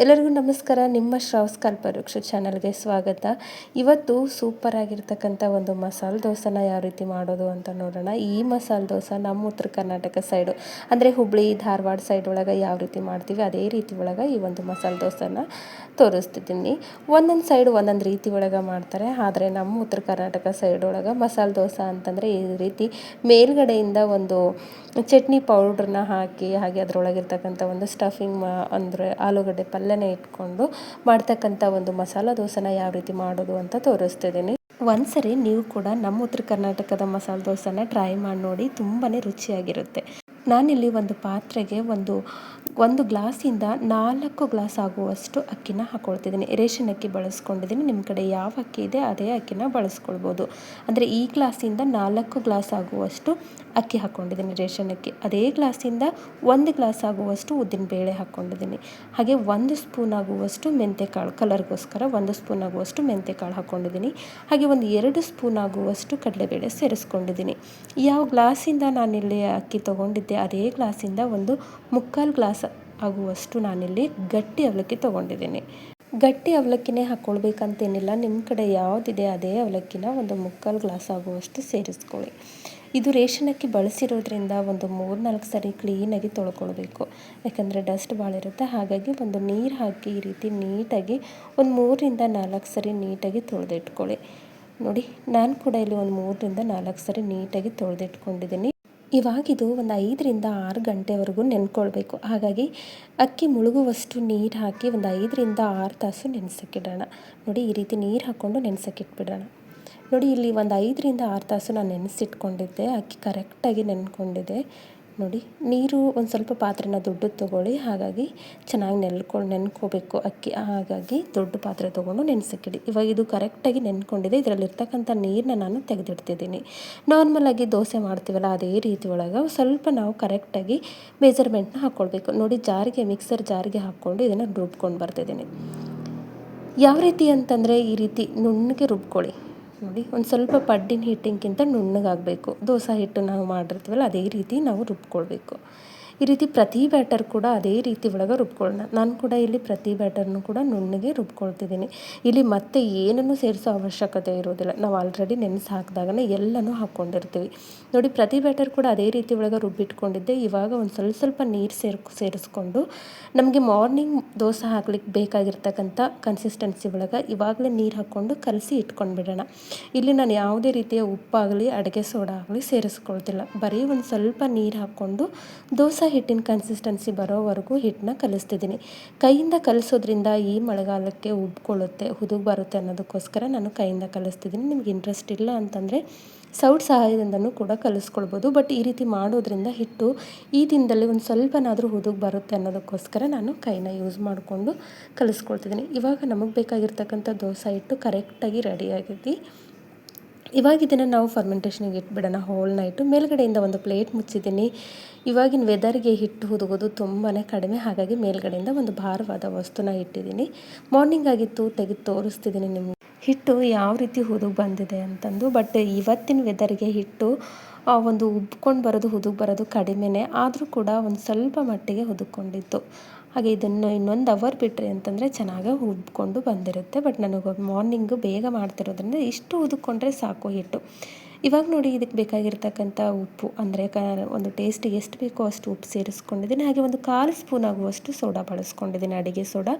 ಎಲ್ಲರಿಗೂ ನಮಸ್ಕಾರ. ನಿಮ್ಮ ಶ್ರಾವ್ಸ್ ಕಲ್ಪವೃಕ್ಷ ಚಾನಲ್ಗೆ ಸ್ವಾಗತ. ಇವತ್ತು ಸೂಪರ್ ಆಗಿರ್ತಕ್ಕಂಥ ಒಂದು ಮಸಾಲೆ ದೋಸೆನ ಯಾವ ರೀತಿ ಮಾಡೋದು ಅಂತ ನೋಡೋಣ. ಈ ಮಸಾಲೆ ದೋಸೆ ನಮ್ಮ ಉತ್ತರ ಕರ್ನಾಟಕ ಸೈಡು ಅಂದರೆ ಹುಬ್ಳಿ, ಧಾರವಾಡ ಸೈಡ್ ಒಳಗೆ ಯಾವ ರೀತಿ ಮಾಡ್ತೀವಿ, ಅದೇ ರೀತಿ ಒಳಗೆ ಈ ಒಂದು ಮಸಾಲೆ ದೋಸೆನ ತೋರಿಸ್ತಿದ್ದೀನಿ. ಒಂದೊಂದು ಸೈಡ್ ಒಂದೊಂದು ರೀತಿ ಒಳಗೆ ಮಾಡ್ತಾರೆ. ಆದರೆ ನಮ್ಮ ಉತ್ತರ ಕರ್ನಾಟಕ ಸೈಡ್ ಒಳಗೆ ಮಸಾಲೆ ದೋಸೆ ಅಂತಂದರೆ ಈ ರೀತಿ ಮೇಲ್ಗಡೆಯಿಂದ ಒಂದು ಚಟ್ನಿ ಪೌಡ್ರನ್ನ ಹಾಕಿ, ಹಾಗೆ ಅದರೊಳಗಿರ್ತಕ್ಕಂಥ ಒಂದು ಸ್ಟಫಿಂಗ್ ಅಂದರೆ ಆಲೂಗಡ್ಡೆ ಪಲ್ಯನೇ ಇಟ್ಕೊಂಡು ಮಾಡ್ತಕ್ಕಂಥ ಒಂದು ಮಸಾಲ ದೋಸೆನ ಯಾವ ರೀತಿ ಮಾಡೋದು ಅಂತ ತೋರಿಸ್ತಿದ್ದೀನಿ. ಒಂದ್ಸರಿ ನೀವು ಕೂಡ ನಮ್ಮ ಉತ್ತರ ಕರ್ನಾಟಕದ ಮಸಾಲೆ ದೋಸೆನ ಟ್ರೈ ಮಾಡಿ ನೋಡಿ ತುಂಬಾ ರುಚಿಯಾಗಿರುತ್ತೆ. ನಾನಿಲ್ಲಿ ಒಂದು ಪಾತ್ರೆಗೆ ಒಂದು ಒಂದು ಗ್ಲಾಸಿಂದ ನಾಲ್ಕು ಗ್ಲಾಸ್ ಆಗುವಷ್ಟು ಅಕ್ಕಿನ ಹಾಕ್ಕೊಳ್ತಿದ್ದೀನಿ ರೇಷನ್ ಅಕ್ಕಿ ಬಳಸ್ಕೊಂಡಿದ್ದೀನಿ. ನಿಮ್ಮ ಕಡೆ ಯಾವ ಅಕ್ಕಿ ಇದೆ, ಅದೇ ಅಕ್ಕಿನ ಬಳಸ್ಕೊಳ್ಬೋದು. ಅಂದರೆ ಈ ಗ್ಲಾಸಿಂದ ನಾಲ್ಕು ಗ್ಲಾಸ್ ಆಗುವಷ್ಟು ಅಕ್ಕಿ ಹಾಕ್ಕೊಂಡಿದ್ದೀನಿ ರೇಷನ್ ಅಕ್ಕಿ. ಅದೇ ಗ್ಲಾಸಿಂದ ಒಂದು ಗ್ಲಾಸ್ ಆಗುವಷ್ಟು ಉದ್ದಿನ ಬೇಳೆ ಹಾಕ್ಕೊಂಡಿದ್ದೀನಿ ಹಾಗೆ ಒಂದು ಸ್ಪೂನ್ ಆಗುವಷ್ಟು ಮೆಂತೆಕಾಳು, ಕಲರ್ಗೋಸ್ಕರ ಒಂದು ಸ್ಪೂನ್ ಆಗುವಷ್ಟು ಮೆಂತೆಕಾಳು ಹಾಕ್ಕೊಂಡಿದ್ದೀನಿ ಹಾಗೆ ಒಂದು ಎರಡು ಸ್ಪೂನ್ ಆಗುವಷ್ಟು ಕಡಲೆಬೇಳೆ ಸೇರಿಸ್ಕೊಂಡಿದ್ದೀನಿ. ಯಾವ ಗ್ಲಾಸಿಂದ ನಾನಿಲ್ಲಿ ಅಕ್ಕಿ ತೊಗೊಂಡಿದ್ದೆ ಅದೇ ಗ್ಲಾಸಿಂದ ಒಂದು ಮುಕ್ಕಾಲು ಗ್ಲಾಸ್ ಆಗುವಷ್ಟು ನಾನಿಲ್ಲಿ ಗಟ್ಟಿ ಅವಲಕ್ಕಿ ತೊಗೊಂಡಿದ್ದೀನಿ. ಗಟ್ಟಿ ಅವಲಕ್ಕಿನೇ ಹಾಕ್ಕೊಳ್ಬೇಕಂತೇನಿಲ್ಲ ನಿಮ್ಮ ಕಡೆ ಯಾವುದಿದೆ ಅದೇ ಅವಲಕ್ಕಿನ ಒಂದು ಮುಕ್ಕಾಲು ಗ್ಲಾಸ್ ಆಗುವಷ್ಟು ಸೇರಿಸ್ಕೊಳ್ಳಿ. ಇದು ರೇಷನ್ ಅಕ್ಕಿ ಬಳಸಿರೋದ್ರಿಂದ ಒಂದು ಮೂರು ನಾಲ್ಕು ಸರಿ ಕ್ಲೀನಾಗಿ ತೊಳ್ಕೊಳ್ಬೇಕು. ಯಾಕಂದರೆ ಡಸ್ಟ್ ಭಾಳ ಇರುತ್ತೆ. ಹಾಗಾಗಿ ಒಂದು ನೀರು ಹಾಕಿ ಈ ರೀತಿ ನೀಟಾಗಿ ಒಂದು ಮೂರರಿಂದ ನಾಲ್ಕು ಸರಿ ನೀಟಾಗಿ ತೊಳೆದಿಟ್ಕೊಳ್ಳಿ. ನೋಡಿ, ನಾನು ಕೂಡ ಇಲ್ಲಿ ಒಂದು ಮೂರರಿಂದ ನಾಲ್ಕು ಸರಿ ನೀಟಾಗಿ ತೊಳೆದಿಟ್ಕೊಂಡಿದ್ದೀನಿ. ಇವಾಗಿದು ಒಂದು ಐದರಿಂದ ಆರು ಗಂಟೆವರೆಗೂ ನೆನ್ಕೊಳ್ಬೇಕು. ಹಾಗಾಗಿ ಅಕ್ಕಿ ಮುಳುಗುವಷ್ಟು ನೀರು ಹಾಕಿ ಒಂದು ಐದರಿಂದ ಆರು ತಾಸು ನೆನೆಸಕ್ಕಿಡೋಣ. ನೋಡಿ, ಈ ರೀತಿ ನೀರು ಹಾಕ್ಕೊಂಡು ನೆನೆಸಕ್ಕಿಟ್ಬಿಡೋಣ. ನೋಡಿ, ಇಲ್ಲಿ ಒಂದು ಐದರಿಂದ ಆರು ತಾಸು ನಾನು ನೆನೆಸಿಟ್ಕೊಂಡಿದ್ದೆ. ಅಕ್ಕಿ ಕರೆಕ್ಟಾಗಿ ನೆನ್ಕೊಂಡಿದ್ದೆ ನೋಡಿ, ನೀರು ಒಂದು ಸ್ವಲ್ಪ ಪಾತ್ರೆನ ದೊಡ್ಡದು ತೊಗೊಳ್ಳಿ, ಹಾಗಾಗಿ ಚೆನ್ನಾಗಿ ನೆನ್ಕೊಂಡು ನೆನ್ಕೋಬೇಕು ಅಕ್ಕಿ. ಹಾಗಾಗಿ ದೊಡ್ಡ ಪಾತ್ರೆ ತೊಗೊಂಡು ನೆನೆಸಿಕ್ಕಿಡಿ. ಇವಾಗ ಇದು ಕರೆಕ್ಟಾಗಿ ನೆನ್ಕೊಂಡಿದೆ. ಇದರಲ್ಲಿರ್ತಕ್ಕಂಥ ನೀರನ್ನ ನಾನು ತೆಗೆದಿಡ್ತಿದ್ದೀನಿ. ನಾರ್ಮಲಾಗಿ ದೋಸೆ ಮಾಡ್ತೀವಲ್ಲ, ಅದೇ ರೀತಿ ಒಳಗೆ ಸ್ವಲ್ಪ ನಾವು ಕರೆಕ್ಟಾಗಿ ಮೆಜರ್ಮೆಂಟ್ನ ಹಾಕ್ಕೊಳ್ಬೇಕು ನೋಡಿ, ಜಾರಿಗೆ ಮಿಕ್ಸರ್ ಜಾರಿಗೆ ಹಾಕ್ಕೊಂಡು ಇದನ್ನು ರುಬ್ಕೊಂಡು ಬರ್ತಿದ್ದೀನಿ. ಯಾವ ರೀತಿ ಅಂತಂದರೆ ಈ ರೀತಿ ನುಣ್ಣಗೆ ರುಬ್ಕೊಳ್ಳಿ. ನೋಡಿ ಒಂದು ಸ್ವಲ್ಪ ಪಡ್ಡಿನ ಹಿಟ್ಟಿನಕ್ಕಿಂತ ನುಣ್ಣಗಾಗಬೇಕು. ದೋಸೆ ಹಿಟ್ಟು ನಾವು ಮಾಡಿರ್ತೀವಲ್ಲ ಅದೇ ರೀತಿ ನಾವು ರುಬ್ಕೊಳ್ಬೇಕು. ಈ ರೀತಿ ಪ್ರತಿ ಬ್ಯಾಟರ್ ಕೂಡ ಅದೇ ರೀತಿ ಒಳಗೆ ರುಬ್ಕೊಳ್ಳೋಣ. ನಾನು ಕೂಡ ಇಲ್ಲಿ ಪ್ರತಿ ಬ್ಯಾಟರ್ನು ಕೂಡ ನುಣ್ಣಗೆ ರುಬ್ಕೊಳ್ತಿದ್ದೀನಿ. ಇಲ್ಲಿ ಮತ್ತೆ ಏನನ್ನು ಸೇರಿಸೋ ಅವಶ್ಯಕತೆ ಇರೋದಿಲ್ಲ. ನಾವು ಆಲ್ರೆಡಿ ನೆನೆಸಿ ಹಾಕಿದಾಗನೇ ಎಲ್ಲನೂ ಹಾಕ್ಕೊಂಡಿರ್ತೀವಿ ನೋಡಿ, ಪ್ರತಿ ಬ್ಯಾಟರ್ ಕೂಡ ಅದೇ ರೀತಿ ಒಳಗೆ ರುಬ್ಬಿಟ್ಕೊಂಡಿದ್ದೆ. ಇವಾಗ ಒಂದು ಸ್ವಲ್ಪ ಸ್ವಲ್ಪ ನೀರು ಸೇರ್ ಸೇರಿಸ್ಕೊಂಡು ನಮಗೆ ಮಾರ್ನಿಂಗ್ ದೋಸೆ ಹಾಕ್ಲಿಕ್ಕೆ ಬೇಕಾಗಿರ್ತಕ್ಕಂಥ ಕನ್ಸಿಸ್ಟೆನ್ಸಿ ಒಳಗೆ ಇವಾಗಲೇ ನೀರು ಹಾಕ್ಕೊಂಡು ಕಲಸಿ ಇಟ್ಕೊಂಡು ಬಿಡೋಣ ಇಲ್ಲಿ ನಾನು ಯಾವುದೇ ರೀತಿಯ ಉಪ್ಪಾಗಲಿ, ಅಡುಗೆ ಸೋಡಾ ಆಗಲಿ ಸೇರಿಸ್ಕೊಳ್ತಿಲ್ಲ. ಬರೀ ಒಂದು ಸ್ವಲ್ಪ ನೀರು ಹಾಕ್ಕೊಂಡು ದೋಸೆ ಹಿಟ್ಟಿನ ಕನ್ಸಿಸ್ಟೆನ್ಸಿ ಬರೋವರೆಗೂ ಹಿಟ್ಟನ್ನ ಕಲಿಸ್ತಿದ್ದೀನಿ. ಕೈಯಿಂದ ಕಲಿಸೋದ್ರಿಂದ ಈ ಮಳೆಗಾಲಕ್ಕೆ ಉಬ್ಕೊಳ್ಳುತ್ತೆ, ಹುದುಗ್ ಬರುತ್ತೆ ಅನ್ನೋದಕ್ಕೋಸ್ಕರ ನಾನು ಕೈಯಿಂದ ಕಲಿಸ್ತಿದ್ದೀನಿ. ನಿಮ್ಗೆ ಇಂಟ್ರೆಸ್ಟ್ ಇಲ್ಲ ಅಂತಂದರೆ ಸೌಟ್ ಸಹಾಯದಿಂದನೂ ಕೂಡ ಕಲಿಸ್ಕೊಳ್ಬೋದು. ಬಟ್ ಈ ರೀತಿ ಮಾಡೋದ್ರಿಂದ ಹಿಟ್ಟು ಈ ದಿನದಲ್ಲಿ ಒಂದು ಸ್ವಲ್ಪನಾದರೂ ಹುದುಗ್ ಬರುತ್ತೆ ಅನ್ನೋದಕ್ಕೋಸ್ಕರ ನಾನು ಕೈನ ಯೂಸ್ ಮಾಡಿಕೊಂಡು ಕಲಿಸ್ಕೊಳ್ತಿದ್ದೀನಿ. ಇವಾಗ ನಮಗೆ ಬೇಕಾಗಿರ್ತಕ್ಕಂಥ ದೋಸೆ ಹಿಟ್ಟು ಕರೆಕ್ಟಾಗಿ ರೆಡಿ ಆಗೈತಿ ಇವಾಗ ಇದನ್ನು ನಾವು ಫರ್ಮೆಂಟೇಷನ್ಗೆ ಇಟ್ಬಿಡೋಣ ಹೋಲ್ ನೈಟು ಮೇಲ್ಗಡೆಯಿಂದ ಒಂದು ಪ್ಲೇಟ್ ಮುಚ್ಚಿದ್ದೀನಿ. ಇವಾಗಿನ ವೆದರ್ಗೆ ಹಿಟ್ಟು ಹುದುಗೋದು ತುಂಬಾ ಕಡಿಮೆ. ಹಾಗಾಗಿ ಮೇಲ್ಗಡೆಯಿಂದ ಒಂದು ಭಾರವಾದ ವಸ್ತುನ ಇಟ್ಟಿದ್ದೀನಿ. ಮಾರ್ನಿಂಗ್ ಆಗಿತ್ತು, ತೆಗೆದು ತೋರಿಸ್ತಿದ್ದೀನಿ ನಿಮಗೆ. ಹಿಟ್ಟು ಯಾವ ರೀತಿ ಹುದುಗ್ ಬಂದಿದೆ ಅಂತಂದು ಬಟ್ ಇವತ್ತಿನ ವೆದರ್ಗೆ ಹಿಟ್ಟು ಒಂದು ಉಬ್ಕೊಂಡು ಬರೋದು, ಹುದುಗ್ ಬರೋದು ಕಡಿಮೆನೇ. ಆದರೂ ಕೂಡ ಒಂದು ಸ್ವಲ್ಪ ಮಟ್ಟಿಗೆ ಹುದುಕೊಂಡಿತ್ತು. ಹಾಗೆ ಇದನ್ನು ಇನ್ನೊಂದು ಅವರ್ ಬಿಟ್ಟರೆ ಅಂತಂದರೆ ಚೆನ್ನಾಗಿ ಉಬ್ಕೊಂಡು ಬಂದಿರುತ್ತೆ. ಬಟ್ ನನಗೆ ಮಾರ್ನಿಂಗು ಬೇಗ ಮಾಡ್ತಿರೋದ್ರಿಂದ ಇಷ್ಟು ಉದುಕೊಂಡ್ರೆ ಸಾಕು ಹಿಟ್ಟು. ಇವಾಗ ನೋಡಿ ಇದಕ್ಕೆ ಬೇಕಾಗಿರ್ತಕ್ಕಂಥ ಉಪ್ಪು, ಅಂದರೆ ಕ, ಒಂದು ಟೇಸ್ಟ್ ಎಷ್ಟು ಬೇಕೋ ಅಷ್ಟು ಉಪ್ಪು ಸೇರಿಸ್ಕೊಂಡಿದ್ದೀನಿ. ಹಾಗೆ ಒಂದು ಕಾಲು ಸ್ಪೂನ್ ಆಗುವಷ್ಟು ಸೋಡಾ ಬಳಸ್ಕೊಂಡಿದ್ದೀನಿ. ಅಡುಗೆ ಸೋಡಾ.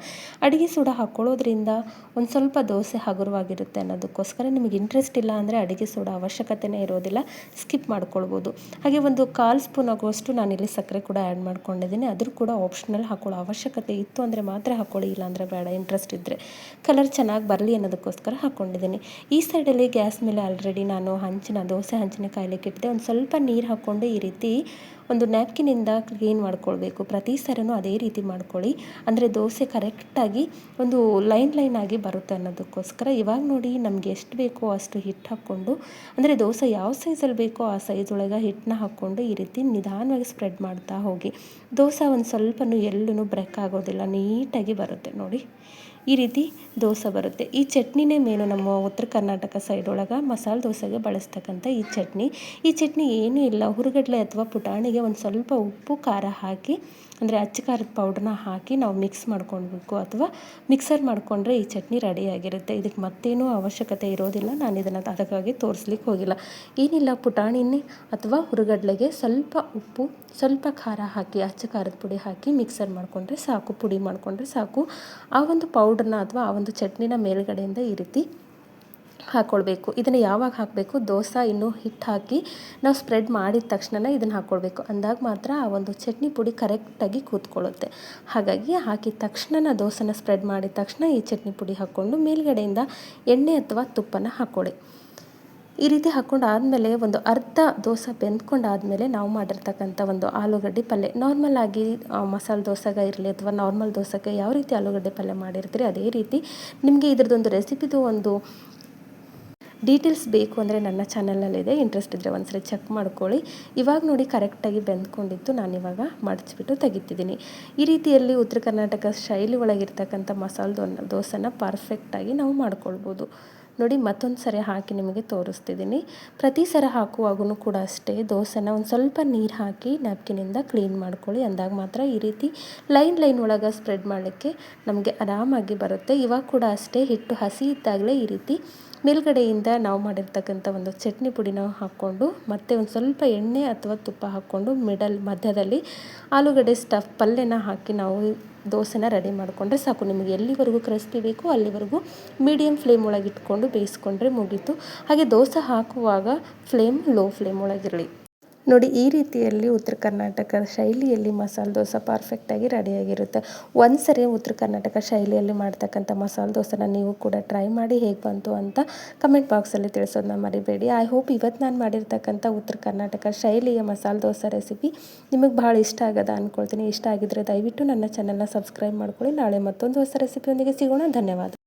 ಅಡುಗೆ ಸೋಡಾ ಹಾಕ್ಕೊಳ್ಳೋದ್ರಿಂದ ಒಂದು ಸ್ವಲ್ಪ ದೋಸೆ ಹಗುರವಾಗಿರುತ್ತೆ ಅನ್ನೋದಕ್ಕೋಸ್ಕರ ನಿಮಗೆ ಇಂಟ್ರೆಸ್ಟ್ ಇಲ್ಲ ಅಂದರೆ ಅಡುಗೆ ಸೋಡಾ ಅವಶ್ಯಕತೆನೇ ಇರೋದಿಲ್ಲ. ಸ್ಕಿಪ್ ಮಾಡ್ಕೊಳ್ಬೋದು. ಹಾಗೆ ಒಂದು ಕಾಲು ಸ್ಪೂನ್ ಆಗುವಷ್ಟು ನಾನಿಲ್ಲಿ ಸಕ್ಕರೆ ಕೂಡ ಆ್ಯಡ್ ಮಾಡ್ಕೊಂಡಿದ್ದೀನಿ. ಅದ್ರ ಕೂಡ ಆಪ್ಷನಲ್ ಹಾಕೊಳ್ಳೋ ಅವಶ್ಯಕತೆ ಇತ್ತು ಅಂದರೆ ಮಾತ್ರ ಹಾಕ್ಕೊಳ್ಳಿ ಇಲ್ಲಾಂದರೆ ಬೇಡ. ಇಂಟ್ರೆಸ್ಟ್ ಇದ್ದರೆ ಕಲರ್ ಚೆನ್ನಾಗಿ ಬರಲಿ ಅನ್ನೋದಕ್ಕೋಸ್ಕರ ಹಾಕ್ಕೊಂಡಿದ್ದೀನಿ ಈ ಸೈಡಲ್ಲಿ ಗ್ಯಾಸ್ ಮೇಲೆ ಆಲ್ರೆಡಿ ನಾನು ಹಂಚ ಹಂಚಿನ ದೋಸೆ ಹಂಚಿನ ಕಾಯ್ಲಿಕ್ಕೆ ಇಟ್ಟಿದೆ ಒಂದು ಸ್ವಲ್ಪ ನೀರು ಹಾಕ್ಕೊಂಡು ಈ ರೀತಿ ಒಂದು ನ್ಯಾಪ್ಕಿನಿಂದ ಕ್ಲೀನ್ ಮಾಡ್ಕೊಳ್ಬೇಕು. ಪ್ರತಿ ಸರನೂ ಅದೇ ರೀತಿ ಮಾಡ್ಕೊಳ್ಳಿ. ಅಂದರೆ ದೋಸೆ ಕರೆಕ್ಟಾಗಿ ಒಂದು ಲೈನ್ ಲೈನ್ ಆಗಿ ಬರುತ್ತೆ ಅನ್ನೋದಕ್ಕೋಸ್ಕರ ಇವಾಗ ನೋಡಿ ನಮಗೆ ಎಷ್ಟು ಬೇಕೋ ಅಷ್ಟು ಹಿಟ್ಟು ಹಾಕ್ಕೊಂಡು, ಅಂದರೆ ದೋಸೆ ಯಾವ ಸೈಜಲ್ಲಿ ಬೇಕೋ ಆ ಸೈಜ್ ಒಳಗೆ ಹಿಟ್ಟನ್ನ ಹಾಕ್ಕೊಂಡು ಈ ರೀತಿ ನಿಧಾನವಾಗಿ ಸ್ಪ್ರೆಡ್ ಮಾಡ್ತಾ ಹೋಗಿ. ದೋಸೆ ಒಂದು ಸ್ವಲ್ಪನೂ ಎಲ್ಲೂ ಬ್ರೆಕ್ ಆಗೋದಿಲ್ಲ, ನೀಟಾಗಿ ಬರುತ್ತೆ ನೋಡಿ. ಈ ರೀತಿ ದೋಸೆ ಬರುತ್ತೆ. ಈ ಚಟ್ನಿನೇ ಮೇನು ನಮ್ಮ ಉತ್ತರ ಕರ್ನಾಟಕ ಸೈಡ್ ಒಳಗೆ ಮಸಾಲೆ ದೋಸೆಗೆ ಬಳಸ್ತಕ್ಕಂಥ ಈ ಚಟ್ನಿ. ಈ ಚಟ್ನಿ ಏನೂ ಇಲ್ಲ. ಹುರುಗಡ್ಲೆ ಅಥವಾ ಪುಟಾಣಿಗೆ ಒಂದು ಸ್ವಲ್ಪ ಉಪ್ಪು, ಖಾರ ಹಾಕಿ, ಅಂದರೆ ಅಚ್ಚ ಖಾರದ ಪೌಡ್ರನ್ನ ಹಾಕಿ ನಾವು ಮಿಕ್ಸ್ ಮಾಡ್ಕೊಳ್ಬೇಕು. ಅಥವಾ ಮಿಕ್ಸರ್ ಮಾಡಿಕೊಂಡ್ರೆ ಈ ಚಟ್ನಿ ರೆಡಿಯಾಗಿರುತ್ತೆ ಇದಕ್ಕೆ ಮತ್ತೇನೂ ಅವಶ್ಯಕತೆ ಇರೋದಿಲ್ಲ. ನಾನು ಇದನ್ನು ಅದಕ್ಕಾಗಿ ತೋರಿಸ್ಲಿಕ್ಕೆ ಹೋಗಿಲ್ಲ. ಏನಿಲ್ಲ, ಪುಟಾಣಿನೇ ಅಥವಾ ಹುರುಗಡ್ಲೆಗೆ ಸ್ವಲ್ಪ ಉಪ್ಪು, ಸ್ವಲ್ಪ ಖಾರ ಹಾಕಿ, ಅಚ್ಚ ಖಾರದ ಪುಡಿ ಹಾಕಿ ಮಿಕ್ಸರ್ ಮಾಡಿಕೊಂಡ್ರೆ ಸಾಕು, ಪುಡಿ ಮಾಡಿಕೊಂಡ್ರೆ ಸಾಕು. ಆ ಒಂದು ಪೌಡ್ರನ್ನ ಅಥವಾ ಆ ಒಂದು ಚಟ್ನಿನ ಮೇಲ್ಗಡೆಯಿಂದ ಈ ರೀತಿ ಹಾಕ್ಕೊಳ್ಬೇಕು ಇದನ್ನು ಯಾವಾಗ ಹಾಕಬೇಕು? ದೋಸೆ ಇನ್ನೂ ಹಿಟ್ಟು ಹಾಕಿ ನಾವು ಸ್ಪ್ರೆಡ್ ಮಾಡಿದ ತಕ್ಷಣ ಇದನ್ನು ಹಾಕ್ಕೊಳ್ಬೇಕು ಅಂದಾಗ ಮಾತ್ರ ಆ ಒಂದು ಚಟ್ನಿ ಪುಡಿ ಕರೆಕ್ಟಾಗಿ ಕೂತ್ಕೊಳ್ಳುತ್ತೆ. ಹಾಗಾಗಿ ಹಾಕಿದ ತಕ್ಷಣ ದೋಸೆನ ಸ್ಪ್ರೆಡ್ ಮಾಡಿದ ತಕ್ಷಣ ಈ ಚಟ್ನಿ ಪುಡಿ ಹಾಕ್ಕೊಂಡು ಮೇಲ್ಗಡೆಯಿಂದ ಎಣ್ಣೆ ಅಥವಾ ತುಪ್ಪನ ಹಾಕ್ಕೊಳ್ಳಿ ಈ ರೀತಿ ಹಾಕ್ಕೊಂಡು ಆದಮೇಲೆ ಒಂದು ಅರ್ಧ ದೋಸೆ ಬೆಂದ್ಕೊಂಡಾದಮೇಲೆ ನಾವು ಮಾಡಿರ್ತಕ್ಕಂಥ ಒಂದು ಆಲೂಗಡ್ಡೆ ಪಲ್ಯ ನಾರ್ಮಲ್ ಆಗಿ ಮಸಾಲೆ ದೋಸೆಗೆ ಇರಲಿ ಅಥವಾ ನಾರ್ಮಲ್ ದೋಸೆಗೆ ಯಾವ ರೀತಿ ಆಲೂಗಡ್ಡೆ ಪಲ್ಯ ಮಾಡಿರ್ತೀರಿ, ಅದೇ ರೀತಿ ನಿಮಗೆ ಇದ್ರದ್ದೊಂದು ರೆಸಿಪಿದು ಒಂದು ಡೀಟೇಲ್ಸ್ ಬೇಕು ಅಂದರೆ ನನ್ನ ಚಾನಲಲ್ಲಿದೆ ಇಂಟ್ರೆಸ್ಟ್ ಇದ್ದರೆ ಒಂದ್ಸರಿ ಚೆಕ್ ಮಾಡ್ಕೊಳ್ಳಿ. ಇವಾಗ ನೋಡಿ ಕರೆಕ್ಟಾಗಿ ಬೆಂದ್ಕೊಂಡಿತ್ತು ನಾನು ಇವಾಗ ಮಡಚಿಬಿಟ್ಟು ತೆಗಿತಿದ್ದೀನಿ. ಈ ರೀತಿಯಲ್ಲಿ ಉತ್ತರ ಕರ್ನಾಟಕ ಶೈಲಿ ಒಳಗಿರ್ತಕ್ಕಂಥ ಮಸಾಲೆ ದೋ ದೋಸೆನ ಪರ್ಫೆಕ್ಟಾಗಿ ನಾವು ಮಾಡ್ಕೊಳ್ಬೋದು. ನೋಡಿ ಮತ್ತೊಂದು ಸರಿ ಹಾಕಿ ನಿಮಗೆ ತೋರಿಸ್ತಿದ್ದೀನಿ. ಪ್ರತಿ ಸರ ಹಾಕುವಾಗೂ ಕೂಡ ಅಷ್ಟೇ, ದೋಸೆನ ಒಂದು ಸ್ವಲ್ಪ ನೀರು ಹಾಕಿ ನ್ಯಾಪ್ಕಿನಿಂದ ಕ್ಲೀನ್ ಮಾಡ್ಕೊಳ್ಳಿ. ಅಂದಾಗ ಮಾತ್ರ ಈ ರೀತಿ ಲೈನ್ ಲೈನ್ ಒಳಗೆ ಸ್ಪ್ರೆಡ್ ಮಾಡಲಿಕ್ಕೆ ನಮಗೆ ಆರಾಮಾಗಿ ಬರುತ್ತೆ. ಇವಾಗ ಕೂಡ ಅಷ್ಟೇ, ಹಿಟ್ಟು ಹಸಿ ಇದ್ದಾಗಲೇ ಈ ರೀತಿ ಮೇಲ್ಗಡೆಯಿಂದ ನಾವು ಮಾಡಿರ್ತಕ್ಕಂಥ ಒಂದು ಚಟ್ನಿ ಪುಡಿನ ಹಾಕ್ಕೊಂಡು, ಮತ್ತು ಒಂದು ಸ್ವಲ್ಪ ಎಣ್ಣೆ ಅಥವಾ ತುಪ್ಪ ಹಾಕ್ಕೊಂಡು ಮಿಡಲ್ ಮಧ್ಯದಲ್ಲಿ ಆಲೂಗಡ್ಡೆ ಸ್ಟಫ್ ಪಲ್ಯನ ಹಾಕಿ ನಾವು ದೋಸೆನ ರೆಡಿ ಮಾಡಿಕೊಂಡ್ರೆ ಸಾಕು. ನಿಮಗೆ ಎಲ್ಲಿವರೆಗೂ ಕ್ರಿಸ್ಪಿ ಬೇಕು ಅಲ್ಲಿವರೆಗೂ ಮೀಡಿಯಮ್ ಫ್ಲೇಮ್ ಒಳಗೆ ಇಟ್ಕೊಂಡು ಬೇಯಿಸ್ಕೊಂಡ್ರೆ ಮುಗೀತು. ಹಾಗೆ ದೋಸೆ ಹಾಕುವಾಗ ಫ್ಲೇಮ್ ಲೋ ಫ್ಲೇಮ್ ಒಳಗಿರಲಿ. ನೋಡಿ, ಈ ರೀತಿಯಲ್ಲಿ ಉತ್ತರ ಕರ್ನಾಟಕ ಶೈಲಿಯಲ್ಲಿ ಮಸಾಲೆ ದೋಸೆ ಪರ್ಫೆಕ್ಟಾಗಿ ರೆಡಿಯಾಗಿರುತ್ತೆ ಒಂದು ಸರಿ ಉತ್ತರ ಕರ್ನಾಟಕ ಶೈಲಿಯಲ್ಲಿ ಮಾಡ್ತಕ್ಕಂಥ ಮಸಾಲೆ ದೋಸೆನ ನೀವು ಕೂಡ ಟ್ರೈ ಮಾಡಿ ಹೇಗೆ ಬಂತು ಅಂತ ಕಮೆಂಟ್ ಬಾಕ್ಸಲ್ಲಿ ತಿಳಿಸೋದನ್ನ ಮರಿಬೇಡಿ. ಐ ಹೋಪ್ ಇವತ್ತು ನಾನು ಮಾಡಿರ್ತಕ್ಕಂಥ ಉತ್ತರ ಕರ್ನಾಟಕ ಶೈಲಿಯ ಮಸಾಲೆ ದೋಸೆ ರೆಸಿಪಿ ನಿಮಗೆ ಭಾಳ ಇಷ್ಟ ಆಗದ ಅಂದ್ಕೊಳ್ತೀನಿ ಇಷ್ಟ ಆಗಿದ್ದರೆ ದಯವಿಟ್ಟು ನನ್ನ ಚಾನಲ್ನ ಸಬ್ಸ್ಕ್ರೈಬ್ ಮಾಡ್ಕೊಳ್ಳಿ. ನಾಳೆ ಮತ್ತೊಂದು ಹೊಸ ರೆಸಿಪಿಯೊಂದಿಗೆ ಸಿಗೋಣ. ಧನ್ಯವಾದ.